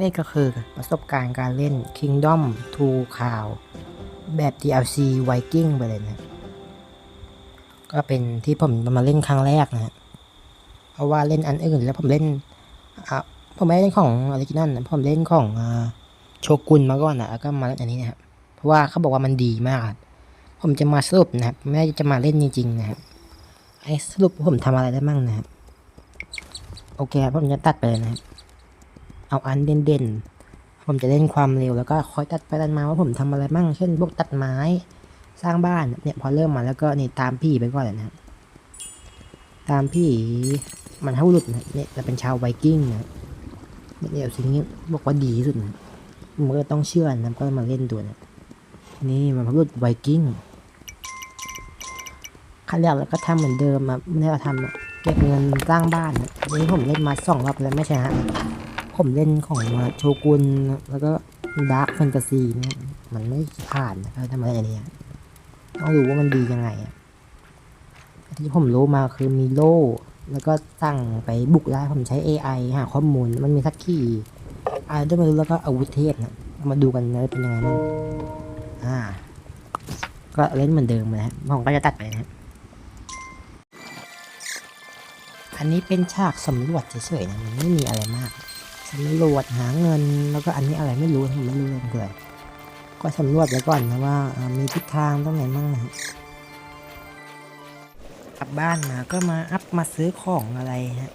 นี่ก็คือประสบการณ์การเล่น Kingdom 2 Cloud แบบ DLC Viking ไปเลยนะ ก็เป็นที่ผมมาเล่นครั้งแรกนะฮะเพราะว่าเล่นอันอื่นแล้วผมเล่นอะผมไม่ได้เล่นของออริจินอลนะผมเล่นของอโชกุนมาก่อนนะแล้วก็มาเล่นอันนี้นะครับเพราะว่าเขาบอกว่ามันดีมาก ผมจะมาสรุปนะครับไม่ได้จะมาเล่นจริงๆนะครับไอ้สรุปผมทำอะไรได้บ้างนะครับโอเคครับผมจะตัดไปเลยนะครับ เอาอันเด่นๆ ผมจะเล่นความเร็วแล้วก็คอยตัดไปตัดมาว่าผมทำอะไรบ้าง เช่นพวกตัดไม้ สร้างบ้าน เนี่ยพอเริ่มมาแล้วก็นี่ตามพี่ไปก่อนเลยนะครับตามพี่มันเท่าหลุดนะเนี่ยจะเป็นชาวไวกิ้งนะเนี่ยเนี่ยสิ่งนี้บอกว่าดีที่สุดนะมันก็ต้องเชื่อนะก็มาเล่นดูนะนี่มันพรุษไวกิ้งขั้นแรกแล้วก็ทำเหมือนเดิมอะไม่ได้ว่าทำอะเก็บเงินสร้างบ้านนะอันนี้ผมเล่นมาสองรอบแล้วไม่ใช่ฮะ ผมเล่นของโชกุนแล้วก็ดาร์คแฟนตาซีเนี่ยมันไม่ผ่านนะทำอะไรอันเนี้ยต้องรู้ว่ามันดียังไงอะที่ผมรู้มาคือมีโล่แล้วก็ตั้งไปบุกได้ผมใช้ AI หาข้อมูลมันมีทักขี้อะไรด้วยม่รู้แล้วก็อาวุธเทพนะมาดูกันนะเป็นยังไงบ้างอ่า ก็เล่นเหมือนเดิมเลยฮะผมก็จะตัดไปนะ อันนี้เป็นฉากสำรวจเฉยๆนะมันไม่มีอะไรมาก สำรวจหาเงิน แล้วก็อันนี้อะไรไม่รู้ผมไม่รู้เลยเกิดก็สำรวจไว้ก่อนนะว่ามีทิศทางตรงไหนมั่งนะกลับบ้านมาก็มาอัพมาซื้อของอะไรฮะ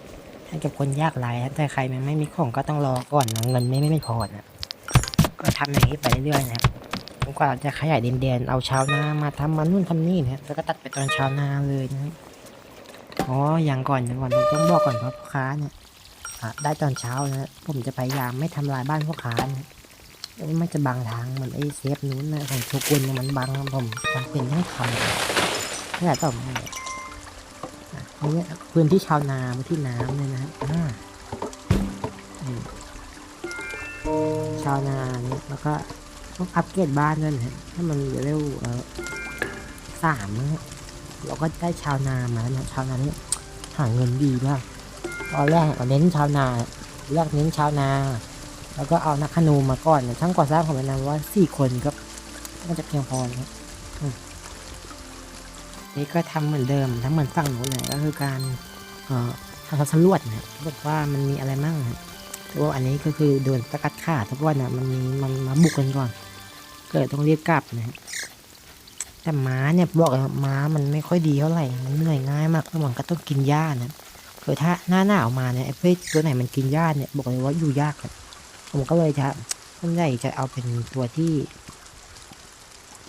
ให้กับคนยากไร้แต่ใครมันไม่มีของก็ต้องรอก่อนนะเงินไม่ไม่ไม่พอนะก็ทำอย่างนี้ไปเรื่อยๆนะครับจนกว่าจะขยายดินแดนเอาชาวนามาทำมันนู่นทำนี่นะแล้วก็ตัดไปตอนชาวนาเลยนะอ๋ออย่างก่อนอย่างก่อนผมต้องบอกก่อนเพราะพ่อค้าเนี่ย ได้ตอนเช้านะผมจะพยายามไม่ทำลายบ้านพวกค้านะอันนี้มันจะบังทางเหมือนไอ้เซฟนู้นนะของโชกุนเนี่ยมันบังผมมันเป็นต้องทำนี่แหละต่อมาอันนี้พื้นที่ชาวนาพื้นที่น้ำเลยนะฮะชาวนาเนี่ยแล้วก็ต้องอัปเกรดบ้านด้วยนะฮะให้มันเร็วเออสามนะฮะเราก็ได้ชาวนามาแล้วนะชาวนาเนี่ยหาเงินดีมาก ตอนแรกเราเน้นชาวนาเลือกเน้นชาวนา แล้วก็เอานักขนูมาก่อนช่างก่อสร้างของมันนะว่าสี่คนก็น่าจะเพียงพอนะครับนี่ก็ทำเหมือนเดิมทั้งเหมือนฝั่งโน้นเลยก็คือการเอ่อทำสำรวจนะบอกว่ามันมีอะไรมั่งแต่ว่าอันนี้ก็คือโดนสกัดขาดทุกวันนะมันมีมันมาบุกกันก่อน เกิดต้องเรียกกลับนะแต่ม้าเนี่ยบอกเลยว่าม้ามันไม่ค่อยดีเท่าไหร่มันเหนื่อยง่ายมากแล้วมันก็ต้องกินหญ้านะ คือถ้าหน้าหนาวมาเนี่ยไอ้เพศตัวไหนมันกินหญ้าเนี่ยบอกเลยว่าอยู่ยากผมก็เลยจะส่วนใหญ่จะเอาเป็นตัวที่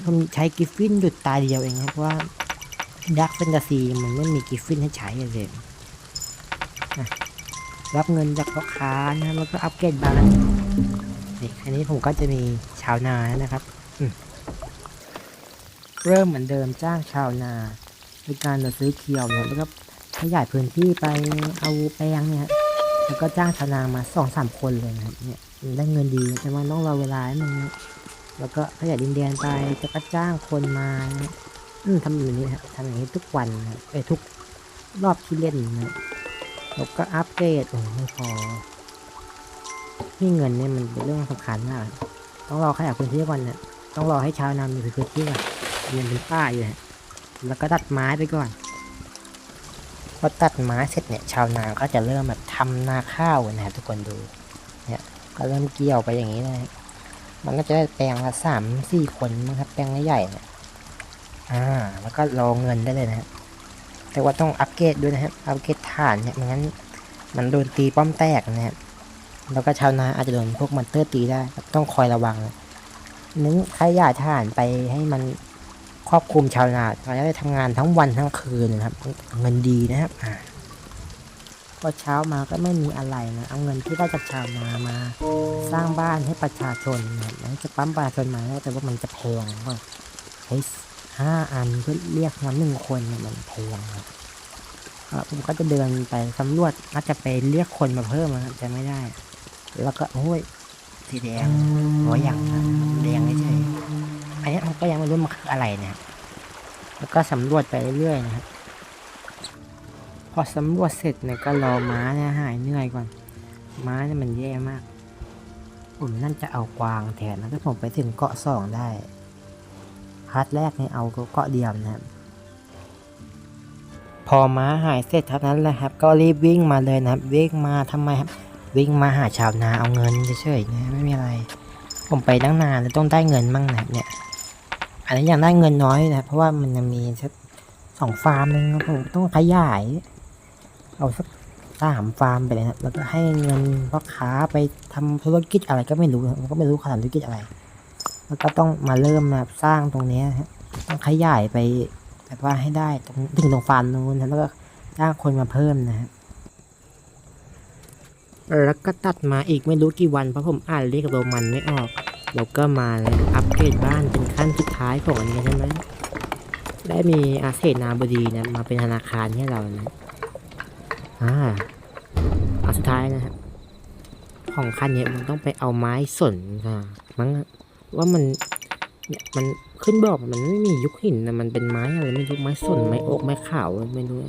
ผมใช้กิฟฟินหยุดตายเดียวเองครับเพราะว่าดักแฟนตาซีมันไม่มีกิฟฟินให้ใช้เลยรับเงินจากพ่อค้านะแล้วก็อัปเกรดบ้านนี่อันนี้ผมก็จะมีชาวนานะครับเริ่มเหมือนเดิมจ้างชาวนา ในการมาซื้อเคียวนี่ยแล้วก็ ขยายพื้นที่ไปเอาแปลงเนี่ยฮะแล้วก็จ้างชาวนามาสองสามคนเลยนะครับเนี่ยได้เงินดีแต่ว่าต้องรอเวลาให้มันแล้วก็ขยายดินแดนไปแล้วก็จ้างคนมาอืมทำอย่างนี้ฮะทำอย่างนี้ทุกวันนะไอ้ทุกรอบที่เล่นนะแล้วก็อัปเกรดโอ้ไม่พอที่เงินเนี่ยมันเป็นเรื่องสำคัญมากต้องรอขยายพื้นที่ก่อนเนี่ยต้องรอให้ชาวนามีพื้นที่ก่อนมันเป็นป้าอยู่ฮะแล้วก็ตัดไม้ไปก่อน อตัดไม้เสร็จเนี่ยชาวนาก็จะเริ่มแบบทำนาข้าวนะครับทุกคนดูเนี่ยก็เริ่มเกี่ยวไปอย่างนี้เลยมันก็จะได้แปลงละสามสี่คนนะครับแปลงใหญ่ๆเนี่ยอ่าแล้วก็รอเงินได้เลยนะแต่ว่าต้องอัปเกรดด้วยนะครับอัปเกรดฐานเนี่ยไม่งั้นมันโดนตีป้อมแตกนะครับแล้วก็ชาวนาอาจจะโดนพวกมอนเตอร์ตีได้ต้องคอยระวังนึกขยายฐานไปให้มัน ครอบคลุมชาวนาเขาจะได้ทำงานทั้งวันทั้งคืนนะครับ เงินดีนะครับอ่าพอเช้ามาก็ไม่มีอะไรนะเอาเงินที่ได้จากชาวนามาสร้างบ้านให้ประชาชนนะครับจะปั๊มประชาชนมาแล้วแต่ว่ามันจะแพงว่าใช้ห้าอันเพื่อเรียกมาหนึ่งคนเนี่ยมันแพงครับผมก็จะเดินไปสำรวจอาจจะไปเรียกคนมาเพิ่มนะครับจะไม่ได้ แล้วก็โอ้ยสีแดงโอ้ยยังนะแดงไม่ใช่ อันนี้มันก็ยังไม่รู้มันคืออะไรเนี่ยแล้วก็สำรวจไปเรื่อยๆนะครับ พอสำรวจเสร็จเนี่ยก็รอม้าเนี่ยหายเหนื่อยก่อน ม้าเนี่ยมันแย่มาก ผมนั่นจะเอากวางแทนนะถ้าผมไปถึงเกาะสองได้พาร์ทแรกเนี่ยเอาเกาะเดียวนะครับ พอม้าหายเสร็จเท่านั้นแหละครับ ก็รีบวิ่งมาเลยนะครับ วิ่งมาทำไมครับ วิ่งมาหาชาวนาเอาเงินเฉยๆนะไม่มีอะไร ผมไปตั้งนานแล้วต้องได้เงินมั่งนะเนี่ย อันนี้ยังได้เงินน้อยนะ เพราะว่ามันยังมีสักสองฟาร์มนึงผมต้องขยาย เอาสักสามฟาร์มไปเลยนะแล้วก็ให้เงินพ่อค้าไปทำธุรกิจอะไรก็ไม่รู้ผมก็ไม่รู้เขาทำธุรกิจอะไร แล้วก็ต้องมาเริ่มมาสร้างตรงนี้ฮะต้องขยายไปแบบว่าให้ได้ตรงถึงตรงฟาร์มนู้นนะแล้วก็จ้างคนมาเพิ่มนะฮะแล้วก็ตัดมาอีกไม่รู้กี่วันเพราะผมอ่านเลขโรมันไม่ออก แล้วก็มาแล้วอัปเกรดบ้านเป็นขั้นสุดท้ายของอันนี้ใช่ไหมได้มีอาเซนาบดีนะมาเป็นธนาคารให้เรานะอ่าเอาสุดท้ายนะครับของคันเนี้ยมันต้องไปเอาไม้สนค่ะมั้งว่ามันเนี่ยมันขึ้นบอกมันไม่มียุคหินนะมันเป็นไม้อะไรไม่รู้ไม้สนไม้อกไม้ขาวไม่รู้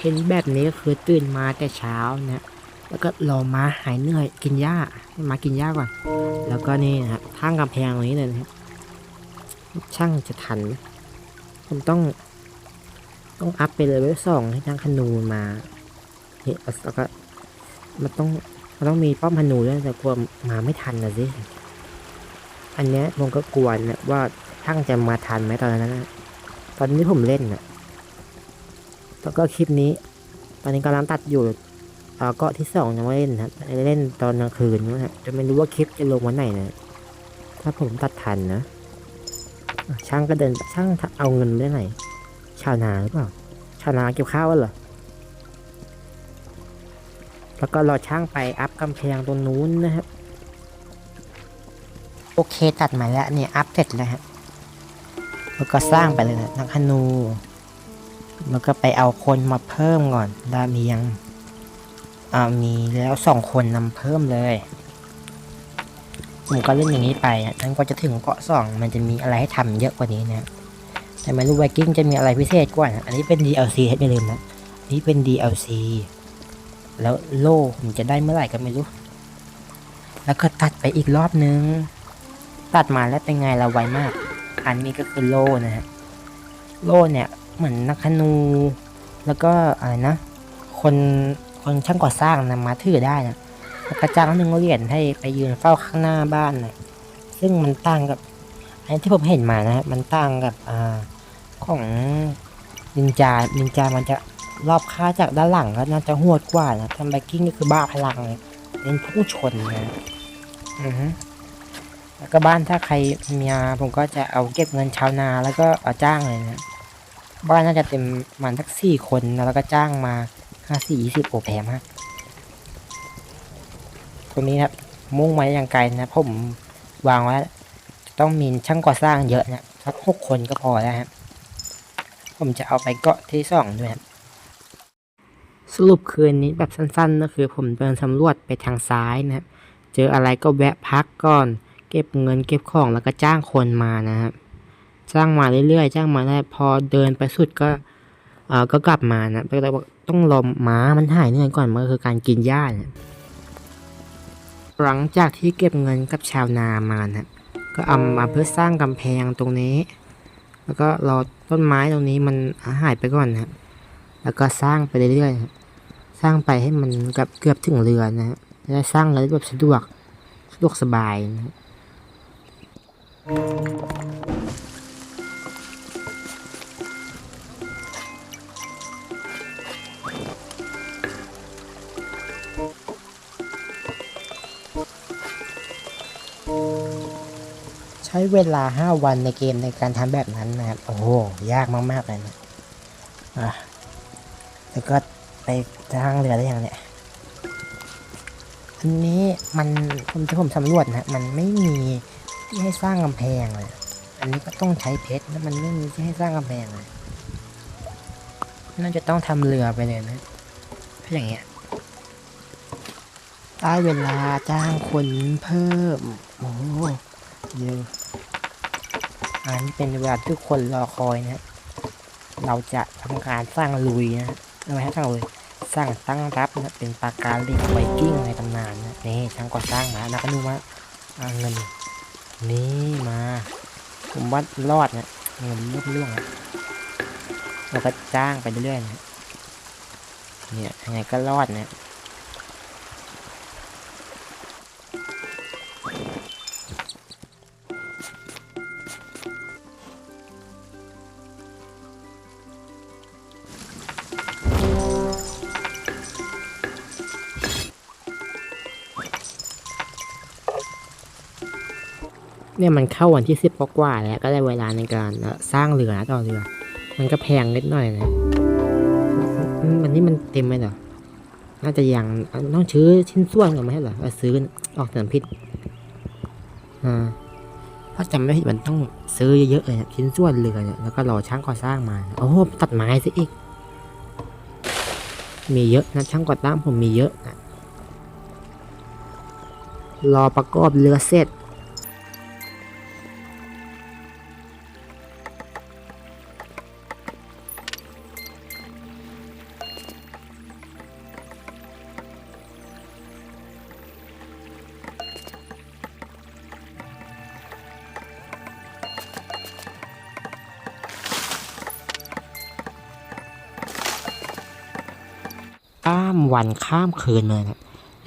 เห็นแบบนี้ก็คือตื่นมาแต่เช้านะ แล้วก็รอม้าหายเหนื่อยกินหญ้าให้ม้ากินหญ้าก่อน แล้วก็นี่นะครับทางกำแพงตรงนี้เลยนะครับช่างจะทันผมต้อง ต้องอัพไปเลยเวลสองให้ทางคนูมาเฮ้ยแล้วก็มันต้องมันต้องมีป้อมพนูด้วยแต่กลัวมาไม่ทันนะสิอันเนี้ยผมก็กลัวนะว่าช่างจะมาทันไหมตอนนั้นนะตอนนี้ผมเล่นนะแล้วก็คลิปนี้ ตอนนี้กำลังตัดอยู่ เอ่อเกาะที่สองยังไม่เล่นนะครับเล่นตอนกลางคืนนะฮะจะไม่รู้ว่าคลิปจะลงวันไหนนะถ้าผมตัดทันนะช่างก็เดินช่างเอาเงินไปไหน ชาวนาหรือเปล่าชาวนาเก็บข้าวเหรอแล้วก็รอช่างไปอัพกำแพงตรงนู้นนะครับโอเคตัดมาแล้วเนี่ยอัพเสร็จแล้วฮะแล้วก็สร้างไปเลยนะนักฮนู แล้วก็ไปเอาคนมาเพิ่มก่อนดาเมียง อ่ามีแล้วสองคนนำเพิ่มเลยผมก็เล่นอย่างนี้ไปอ่นกว่าจะถึงเกาะสองมันจะมีอะไรให้ทำเยอะกว่านี้นะแต่ไม่รู้ไวกิ้งจะมีอะไรพิเศษกว่านะอันนี้เป็น DLC ให้ไม่ลืมนะอันนี้เป็น DLC แล้วโล่ผมจะได้เมื่อไหร่ก็ไม่รู้ แล้วก็ตัดไปอีกรอบนึง ตัดมาแล้วเป็นไงเราไวมาก อันนี้ก็คือโล่นะฮะ โล่เนี่ยเหมือนนักธนู แล้วก็อะไรนะ คน คนช่างก่อสร้างนะมาถือได้นะแล้วก็จ้างหนึ่งเหรียญให้ไปยืนเฝ้าข้างหน้าบ้านนะซึ่งมันต่างกับไอันที่ผมเห็นมานะมันต่างกับอ่าของนินจานินจามันจะรอบค่าจากด้านหลังก็น่าจะโหดกว่านะทำไบกิ้งก็คือบ้าพลังเลยเน้นพุ่งชนนะอือฮึแล้วก็บ้านถ้าใครมีอาผมก็จะเอาเก็บเงินชาวนาแล้วก็เอาจ้างเลยนะ บ้านน่าจะเต็มมันสักสี่คนนะแล้วก็จ้างมา ห้าสี่ยี่สิบโอแพงมากตรงนี้นะครับ มุ่งไว้อย่างไกลนะผมวางไว้ต้องมีช่างก่อสร้างเยอะนะสักหกคนก็พอแล้วครับผมจะเอาไปเกาะที่สองด้วยครับสรุปคืนนี้แบบสั้นๆก็คือ ผมเดินสำรวจไปทางซ้ายนะครับเจออะไรก็แวะพักก่อน เก็บเงินเก็บของแล้วก็จ้างคนมานะครับจ้างมาเรื่อยๆ จ้างมาได้พอเดินไปสุดก็เออก็กลับมานะแต่ว่า ต้องรอม้ามันหายเหนื่อยก่อนมันก็คือการกินหญ้าเนี่ยหลังจากที่เก็บเงินกับชาวนามานะก็เอามาเพื่อสร้างกำแพงตรงนี้ แล้วก็รอต้นไม้ตรงนี้มันหายไปก่อนนะแล้วก็สร้างไปเรื่อยๆสร้างไปให้มันกับเกือบถึงเรือนะฮะจะได้สร้างเลยแบบสะดวกสะดวกสบายนะ ช้เวลาห้าวันในเกมในการทำแบบนั้นนะครับ โอ้โห ยากมาก ๆ เลยนะอะแล้วก็ไปทางเรือได้ยังเนี่ย อันนี้มันผมที่ผมสำรวจนะ มันไม่มีที่ให้สร้างกำแพงเลย อันนี้ก็ต้องใช้เพชรแล้วมันไม่มีที่ให้สร้างกำแพงเลย น่าจะต้องทำเรือไปเลยนะถ้าอย่างเงี้ยได้เวลาจ้างคนเพิ่ม โอ้โหเยอะ อันนี้เป็นเวลาที่ทุกคนรอคอยนะเราจะทำการสร้างลุยนะไม่ใช่สร้างลุยสร้างตั้งรับนะเป็นปาการล็กไวกิ้งในตำนานนะนี่ช่างก่อสร้างมาแล้วก็ดูมาเอาเงินนี่มาผมว่ารอดนะเงินล่วงล่วงนะแล้วก็จ้างไปเรื่อยๆนะเนี่ยยังไงก็รอดนะ เนี่ยมันเข้าวันที่สิบกว่าแล้วก็ได้เวลาในการสร้างเรือนะต่อเรือ มันก็แพงนิดหน่อยนะมวันนี้มันเต็มไหมเหรอน่าจะยังต้องซื้อชิ้นส่วนก่อนไหมเหรอซื้อออกสนามพิษอ่าถ้าจำไม่ผิดมันต้องซื้อเยอะๆเลยนะชิ้นส่วนเรือเนี่ยแล้วก็รอช่างก่อสร้างมาโอ้โหตัดไม้ซะอีก มีเยอะนะช่างก่อสร้างผมมีเยอะนะรอประกอบเรือเสร็จามวันข้ามคืนเลยนะ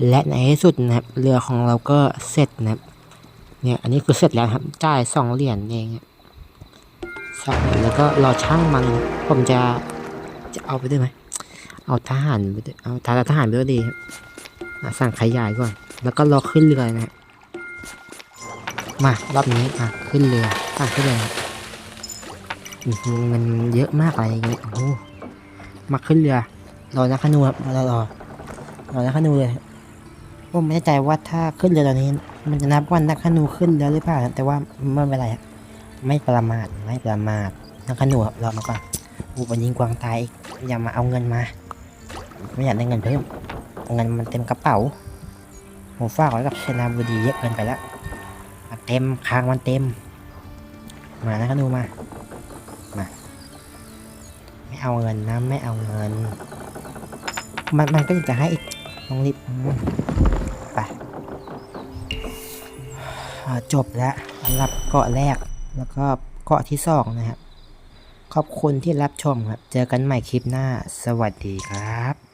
และในที่สุดนะครับเรือของเราก็เสร็จนะเนี่ยอันนี้คือเสร็จแล้วครับจ่ายสองเหรียญเองสองเหรียญแล้วก็รอช่างมันผมจะจะเอาไปได้ไหมเอาทหารไปเอาทหารทหารไปด้วยดีครับสั่งขยายก่อน แล้วก็รอขึ้นเรือนะครับมารอบนี้อะขึ้นเรืออะขึ้นเรือมันเยอะมากอะไรอย่างเงี้ยโอ้มาขึ้นเรือ รอนักขนูครับรอรอรอนักขนูเลยผมไม่แน่ใจว่าถ้าขึ้นเรือตอนนี้ มันจะนับว่านักขนูขึ้นเรือหรือเปล่าแต่ว่าไม่เป็นไรครับไม่ประมาทไม่ประมาทนักขนูครับรอมาก่อนอูบยิงกวางตายอย่ามาเอาเงินมาไม่อยากได้เงินเพิ่มเงินมันเต็มกระเป๋าผมฝากไว้กับเชนาบุดีเยอะเกินไปแล้วเต็มคางมันเต็ม มานักขนูมามา ไม่เอาเงินนะไม่เอาเงิน มันมันก็จะให้อีกต้องรีบไปจบแล้วสำหรับเกาะแรกแล้วก็เกาะที่สองนะครับ ขอบคุณที่รับชมครับ เจอกันใหม่คลิปหน้า สวัสดีครับ